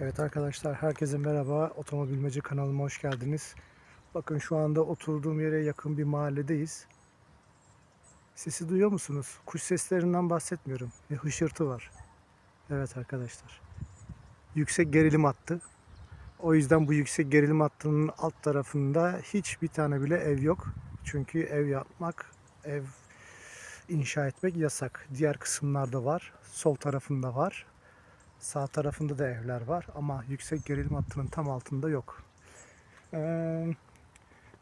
Evet arkadaşlar herkese merhaba. Otomobilmeci kanalıma hoş geldiniz. Bakın şu anda oturduğum yere yakın bir mahalledeyiz. Sesi duyuyor musunuz? Kuş seslerinden bahsetmiyorum. Bir hışırtı var. Evet arkadaşlar. Yüksek gerilim hattı. O yüzden bu yüksek gerilim hattının alt tarafında hiçbir tane bile ev yok. Çünkü ev yapmak, ev inşa etmek yasak. Diğer kısımlarda var. Sol tarafında var. Sağ tarafında da evler var ama yüksek gerilim hattının tam altında yok. Ee,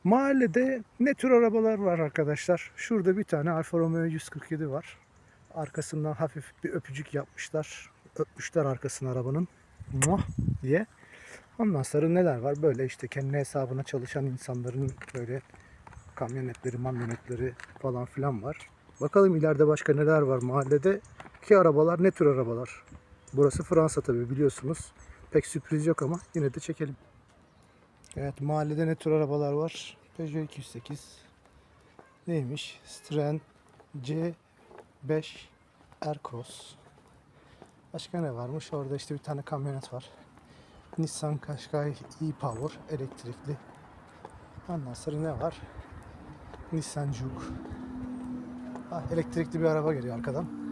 mahallede ne tür arabalar var arkadaşlar? Şurada bir tane Alfa Romeo 147 var. Arkasından hafif bir öpücük yapmışlar. Öpmüşler arkasını arabanın. Muah diye. Ondan sonra neler var? Böyle işte kendi hesabına çalışan insanların böyle kamyonetleri, mamyonetleri falan filan var. Bakalım ileride başka neler var mahallede. Ki arabalar ne tür arabalar? Burası Fransa tabi biliyorsunuz. Pek sürpriz yok ama yine de çekelim. Evet mahallede ne tür arabalar var? Peugeot 208. Neymiş? Citroen C5 Aircross. Başka ne varmış? Orada işte bir tane kamyonet var. Nissan Qashqai e-Power elektrikli. Ondan sonra ne var? Nissan Juke. Ah, elektrikli bir araba geliyor arkadan.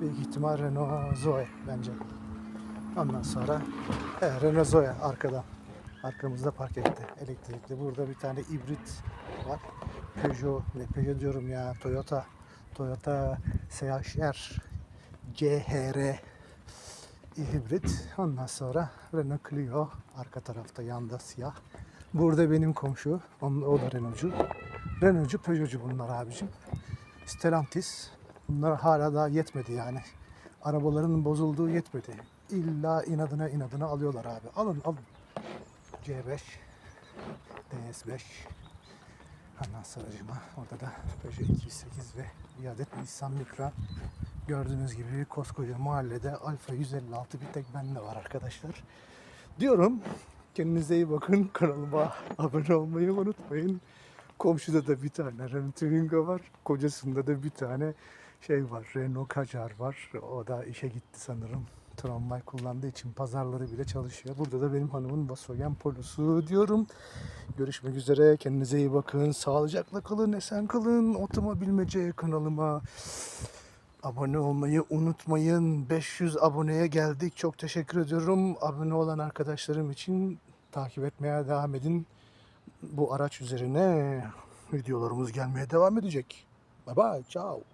Büyük ihtimal Renault Zoe bence. Ondan sonra he, Renault Zoe arkadan. Arkamızda park etti. Elektrikli. Burada bir tane hibrit var. Peugeot, ne Peugeot diyorum ya Toyota. Toyota CHR CHR hibrit. Ondan sonra Renault Clio arka tarafta yanda siyah. Burada benim komşu. Onun, o da Renault'cu. Renault'cu, Peugeot'cu bunlar abicim. Stellantis. Bunlar hala daha yetmedi yani. Arabaların bozulduğu yetmedi. İlla inadına inadına alıyorlar abi. Alın alın. C5 DS5 Ondan sonracıma orada da Peugeot 208 ve bir adet Nissan Micra gördüğünüz gibi koskoca mahallede Alfa 156 bir tek bende var arkadaşlar. Diyorum kendinize iyi bakın kanalıma abone olmayı unutmayın. Komşuda da bir tane Renault Twingo var. Kocasında da bir tane şey var. Renault Kadjar var. O da işe gitti sanırım. Tramvay kullandığı için pazarları bile çalışıyor. Burada da benim hanımın Volkswagen Polo'su diyorum. Görüşmek üzere. Kendinize iyi bakın. Sağlıcakla kalın, esen kalın. Otomobilmece kanalıma abone olmayı unutmayın. 500 aboneye geldik. Çok teşekkür ediyorum. Abone olan arkadaşlarım için takip etmeye devam edin bu araç üzerine videolarımız gelmeye devam edecek. Bye bye, ciao.